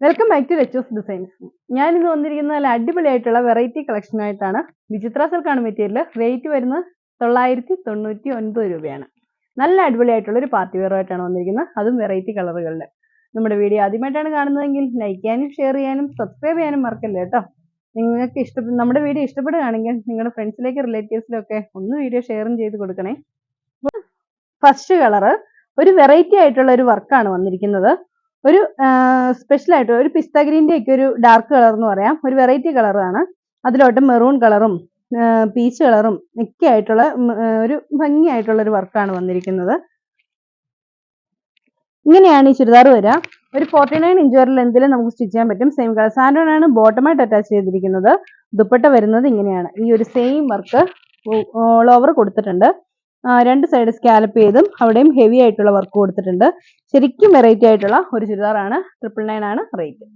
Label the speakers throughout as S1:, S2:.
S1: Welcome back to Rachu's designs ഞാൻ ഇന്ന് വന്നിരിക്കുന്ന നല്ല അടിപൊളിയായിട്ടുള്ള വെറൈറ്റി കളക്ഷൻ ആയിട്ടാണ് വിചിത്ര സിൽക്കാണ് മെറ്റീരിയൽ റേറ്റ് വരുന്നത് തൊള്ളായിരത്തി തൊണ്ണൂറ്റി ഒൻപത് രൂപയാണ്. നല്ല അടിപൊളിയായിട്ടുള്ള ഒരു പാർട്ടി വെയർ ആയിട്ടാണ് വന്നിരിക്കുന്നത്. അതും വെറൈറ്റി കളറുകളിൽ നമ്മുടെ വീഡിയോ ആദ്യമായിട്ടാണ് കാണുന്നതെങ്കിൽ ലൈക്ക് ചെയ്യാനും ഷെയർ ചെയ്യാനും സബ്സ്ക്രൈബ് ചെയ്യാനും മറക്കല്ലേ കേട്ടോ നിങ്ങൾക്ക് ഇഷ്ടപ്പെട്ട നമ്മുടെ വീഡിയോ ഇഷ്ടപ്പെടുകയാണെങ്കിൽ നിങ്ങളുടെ ഫ്രണ്ട്സിലേക്ക് റിലേറ്റീവ്സിലൊക്കെ ഒന്ന് വീഡിയോ ഷെയറും ചെയ്ത് കൊടുക്കണേ. ഫസ്റ്റ് കളറ് ഒരു വെറൈറ്റി ആയിട്ടുള്ള ഒരു വർക്കാണ് വന്നിരിക്കുന്നത്. ഒരു സ്പെഷ്യൽ ആയിട്ട് ഒരു പിസ്ത ഗ്രീന്റെ ഒക്കെ ഒരു ഡാർക്ക് കളർ എന്ന് പറയാം. ഒരു വെറൈറ്റി കളറാണ് അതിലോട്ട് മെറൂൺ കളറും പീച്ച് കളറും ഒക്കെ ആയിട്ടുള്ള ഒരു ഭംഗിയായിട്ടുള്ള ഒരു വർക്കാണ് വന്നിരിക്കുന്നത്. ഇങ്ങനെയാണ് ഈ ചുരിദാർ വരിക. ഒരു ഫോർട്ടി നയൻ ഇഞ്ച് വരെ ലെന്തിൽ നമുക്ക് സ്റ്റിച്ച് ചെയ്യാൻ പറ്റും. സെയിം കളർ സാൻഡോൺ ആണ് ബോട്ടമായിട്ട് അറ്റാച്ച് ചെയ്തിരിക്കുന്നത്. ദുപ്പട്ട വരുന്നത് ഇങ്ങനെയാണ്. ഈ ഒരു സെയിം വർക്ക് ഓൾ ഓവർ കൊടുത്തിട്ടുണ്ട്. രണ്ട് സൈഡ് സ്കാലപ്പ് ചെയ്തും അവിടെയും ഹെവി ആയിട്ടുള്ള വർക്ക് കൊടുത്തിട്ടുണ്ട്. ശരിക്കും വെറൈറ്റി ആയിട്ടുള്ള ഒരു ചുരിദാറാണ് ട്രിപ്പിൾ നയൻ ആണ് റേറ്റ്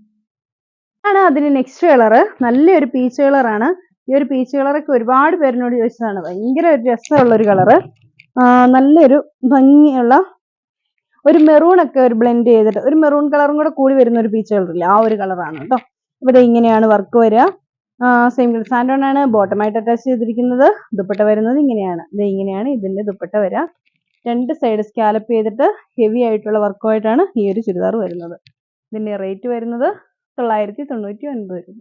S1: ആണ് അതിന് നെക്സ്റ്റ് കളറ് നല്ലൊരു പീച്ച് കളറാണ് ഈ ഒരു പീച്ച് കളറൊക്കെ ഒരുപാട് പേരിനോട് ചോദിച്ചതാണ്. ഭയങ്കര ഒരു രസമുള്ള ഒരു കളറ് നല്ലൊരു ഭംഗിയുള്ള ഒരു മെറൂൺ ഒക്കെ ഒരു ബ്ലെൻഡ് ചെയ്തിട്ട് ഒരു മെറൂൺ കളറും കൂടെ കൂടി വരുന്ന ഒരു പീച്ച് കളറില്ല ആ ഒരു കളറാണ് കേട്ടോ ഇവിടെ ഇങ്ങനെയാണ് വർക്ക് വരിക. സെയിം സാൻഡോൺ ആണ് ബോട്ടമായിട്ട് അറ്റാച്ച് ചെയ്തിരിക്കുന്നത്. ദുപ്പട്ട വരുന്നത് ഇങ്ങനെയാണ്. ഇത് ഇങ്ങനെയാണ് ഇതിന്റെ ദുപ്പട്ട വരിക രണ്ട് സൈഡ് സ്കാലപ്പ് ചെയ്തിട്ട് ഹെവി ആയിട്ടുള്ള വർക്കുമായിട്ടാണ് ഈ ഒരു ചുരിദാർ വരുന്നത്. ഇതിന്റെ റേറ്റ് വരുന്നത് തൊള്ളായിരത്തി തൊണ്ണൂറ്റി ഒൻപത് രൂപ.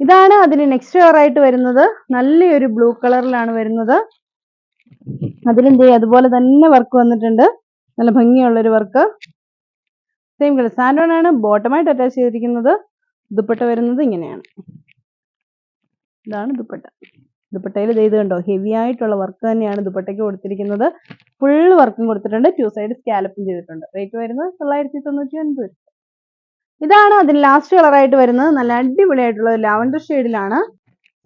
S1: ഇതാണ് അതിന് നെക്സ്റ്റ് കളർ ആയിട്ട് വരുന്നത്. നല്ലൊരു ബ്ലൂ കളറിലാണ് വരുന്നത്. അതിലെന്ത് അതുപോലെ തന്നെ വർക്ക് വന്നിട്ടുണ്ട്. നല്ല ഭംഗിയുള്ളൊരു വർക്ക് സെയിം കളർ സാൻഡോൺ ആണ് ബോട്ടമായിട്ട് അറ്റാച്ച് ചെയ്തിരിക്കുന്നത്. ദുപ്പട്ട വരുന്നത് ഇങ്ങനെയാണ്. ഇതാണ് ദുപ്പട്ട. ദുപ്പട്ടയിൽ ഇത് കണ്ടോ? ഹെവി ആയിട്ടുള്ള വർക്ക് തന്നെയാണ് ദുപ്പട്ടയ്ക്ക് കൊടുത്തിരിക്കുന്നത്. ഫുൾ വർക്കും കൊടുത്തിട്ടുണ്ട്. ടു സൈഡ് സ്കാലപ്പും ചെയ്തിട്ടുണ്ട്. റേറ്റ് വരുന്നത് തൊള്ളായിരത്തി തൊണ്ണൂറ്റി ഒൻപത് ഇതാണ് അതിന് ലാസ്റ്റ് കളറായിട്ട് വരുന്നത്. നല്ല അടിപൊളിയായിട്ടുള്ള ലാവൻഡർ ഷെയ്ഡിലാണ്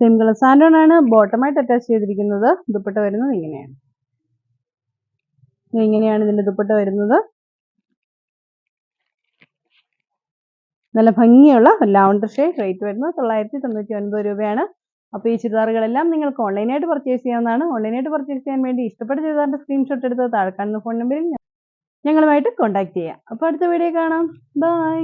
S1: സെയിം കളർ സാൻഡോൺ ആണ്. ബോട്ടമായിട്ട് അറ്റാച്ച് ചെയ്തിരിക്കുന്നത് ദുപ്പട്ട വരുന്നത് ഇങ്ങനെയാണ്. ഇങ്ങനെയാണ് ഇതിന്റെ ദുപ്പട്ട വരുന്നത്. നല്ല ഭംഗിയുള്ള ലാവണ്ടർ ഷെയ്ഡ് റേറ്റ് വരുന്നത് തൊള്ളായിരത്തി തൊണ്ണൂറ്റി ഒൻപത് രൂപയാണ്. അപ്പോൾ ഈ ചുരിദാറുകളെല്ലാം നിങ്ങൾക്ക് ഓൺലൈനായിട്ട് പർച്ചേസ് ചെയ്യാവുന്നതാണ്. ഓൺലൈനായിട്ട് പർച്ചേസ് ചെയ്യാൻ വേണ്ടി ഇഷ്ടപ്പെട്ട ചുരിദാറിന്റെ സ്ക്രീൻഷോട്ട് എടുത്ത് താഴെ കാണുന്ന ഫോൺ നമ്പറിൽ ഞങ്ങളുമായിട്ട് കോൺടാക്ട് ചെയ്യാം. അപ്പോൾ അടുത്ത വീഡിയോ കാണാം. ബൈ